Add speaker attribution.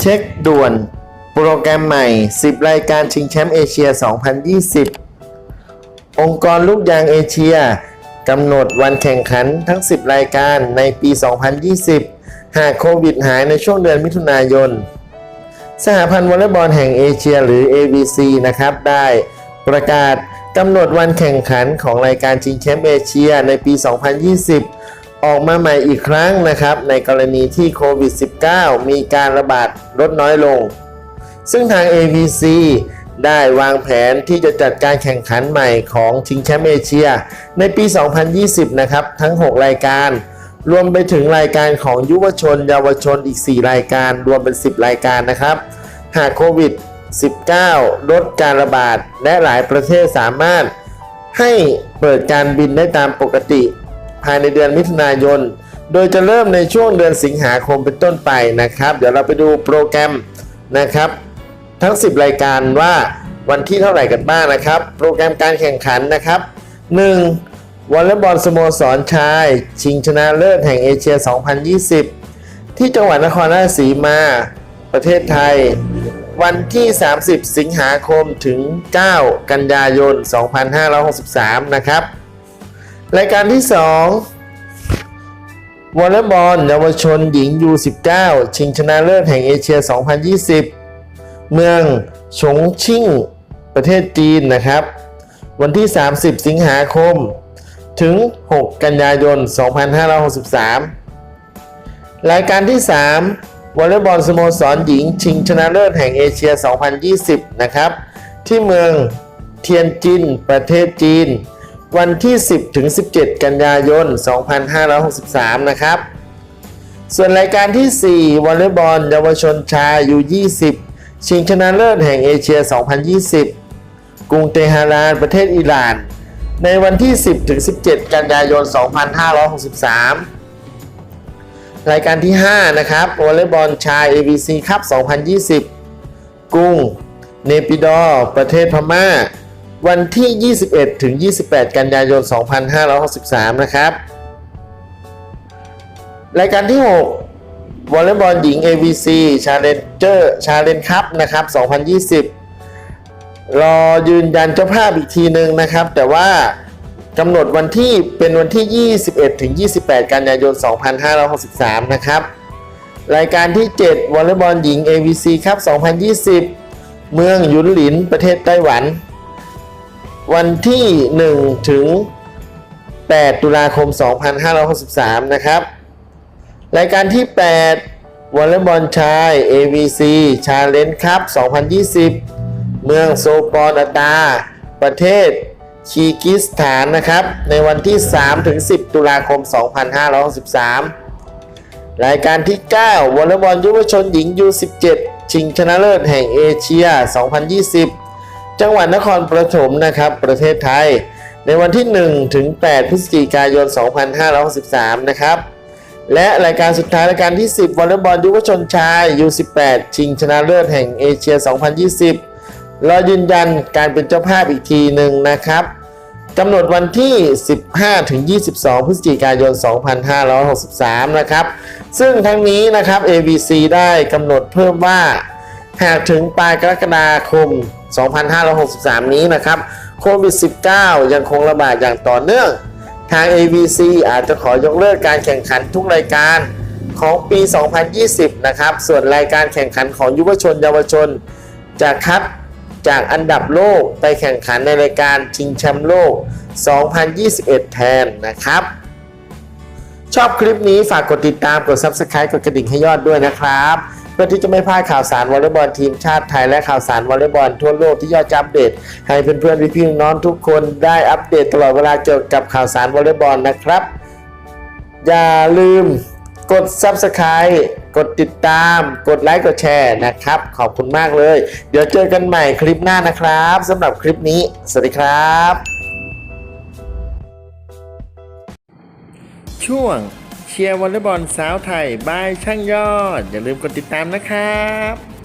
Speaker 1: เช็คด่วน โปรแกรมใหม่ 10 รายการชิงแชมป์เอเชีย 2020 องค์กรลูกยางเอเชียกำหนดวันแข่งขันทั้ง 10 รายการในปี 2020 หากโควิดหายในช่วงเดือนมิถุนายน สหพันธ์วอลเลย์บอลแห่งเอเชียหรือ AVC นะครับ ได้ประกาศกำหนดวันแข่งขันของรายการชิงแชมป์เอเชียในปี 2020 ออกมาใหม่อีกครั้งนะครับ ในกรณีที่โควิด -19 มีการระบาดลดน้อยลง ซึ่งทาง AVC ได้วางแผนที่จะจัดการแข่งขันใหม่ของชิงแชมป์เอเชีย ในปี 2020 นะครับ ทั้ง 6 รายการ รวมไปถึงรายการของยุวชน เยาวชนอีก 4 รายการ รวมเป็น 10 รายการนะครับ หากโควิด 19 ลดการระบาด และหลายประเทศสามารถให้เปิดการบินได้ตามปกติ ภายในเดือนมิถุนายน โดยจะเริ่มในช่วงเดือนสิงหาคมเป็นต้นไปนะครับ เดี๋ยวเราไปดูโปรแกรมนะครับ ทั้ง 10 รายการว่าวันที่เท่าไหร่กันบ้างนะครับ โปรแกรมการแข่งขันนะครับ 1. วอลเลย์บอลสโมสรชาย ชิงชนะเลิศแห่งเอเชีย 2020 ที่จังหวัดนครราชสีมา ประเทศไทย วันที่ 30 สิงหาคมถึง 9 กันยายน 2563 นะครับ รายการที่ 2 วอลเลย์บอลเยาวชนหญิง U19 ชิงชนะเลิศแห่งเอเชีย 2020 เมืองฉงชิ่ง ประเทศจีนนะครับ วันที่ 30 สิงหาคม ถึง 6 กันยายน 2563 รายการที่ 3 วอลเลย์บอลสโมสรหญิง ชิงชนะเลิศแห่งเอเชีย 2020 นะครับ ที่เมืองเทียนจิน ประเทศจีน วันที่ 10 ถึง 17 กันยายน 2563 นะครับ ส่วนรายการที่ 4 วอลเลย์บอลเยาวชนชายยู20 ชิงชนะเลิศแห่งเอเชีย 2020 กรุงเตหะราน ประเทศอิหร่าน ในวันที่ 10 ถึง 17 กันยายน 2563 รายการที่ 5 นะครับ วอลเลย์บอลชาย AVC คัพ2020 กรุง เนปิดอร์ ประเทศพม่า วันที่ 21 ถึง 28 กันยายน 2563 นะครับ รายการที่ 6 วอลเลย์บอลหญิง AVC Challenger Challenge Cup นะครับ 2020 รอยืนยันเจ้าภาพอีกทีหนึ่งนะครับ แต่ว่ากำหนดวันที่เป็นวันที่ 21 ถึง 28 กันยายน 2563 นะครับ รายการที่ 7 วอลเลย์บอลหญิง AVC ครับ 2020 เมืองหยุนหลิน ประเทศไต้หวัน วันที่ 1 ถึง 8 ตุลาคม 2563 นะครับ รายการที่ 8 วอลเลย์บอลชาย AVC Challenge Cup 2020 เมืองโซปอนอาตา ประเทศคีร์กิสถานนะครับ ในวันที่ 3 ถึง 10 ตุลาคม 2563 รายการที่ 9 วอลเลย์บอลยุวชนหญิง U17 ชิงชนะเลิศแห่งเอเชีย 2020 จังหวัดนครปฐมนะครับ ประเทศไทย ในวันที่ 1 ถึง 8 พฤศจิกายน 2563 นะครับ และรายการสุดท้ายรายการที่ 10วอลเลย์บอลยุวชนชาย U18 ชิงชนะเลิศแห่งเอเชีย 2020 รอยืนยันการเป็นเจ้าภาพอีกทีหนึ่งนะครับกำหนดวันที่ 15 ถึง 22 พฤศจิกายน 2563 นะครับ ซึ่งทั้งนี้นะครับ AVC ได้กำหนดเพิ่มว่า หากถึงปลายกรกฎาคม 2563 นี้นะครับโควิด -19 ยังคงระบาดอย่างต่อเนื่อง ทาง AVC อาจจะขอยกเลิกการแข่งขันทุกรายการของปี 2020 นะครับ ส่วนรายการแข่งขันของยุวชนเยาวชน จะคัดจากอันดับโลกไปแข่งขันในรายการชิงแชมป์โลก 2021 แทนนะครับ ชอบคลิปนี้ฝากกดติดตามกด Subscribe กดกระดิ่งให้ยอดด้วยนะครับ พื่อที่จะไม่พลาดข่าวสารวอลเลย์บอลทีมชาติไทยและข่าวสารวอลเลย์บอลทั่วโลกที่ยอดจะอัปเดต ให้เพื่อนๆพี่ๆน้องทุกคนได้อัปเดตตลอดเวลาเกี่ยวกับข่าวสารวอลเลย์บอลนะครับ อย่าลืมกด Subscribe กดติดตาม กดไลค์ กดแชร์นะครับ ขอบคุณมากเลย เดี๋ยวเจอกันใหม่คลิปหน้านะครับสำหรับคลิปนี้ สวัสดีครับ ช่วง เชียร์วอลเลย์บอลสาวไทยบายช่างยอด อย่าลืมกดติดตามนะครับ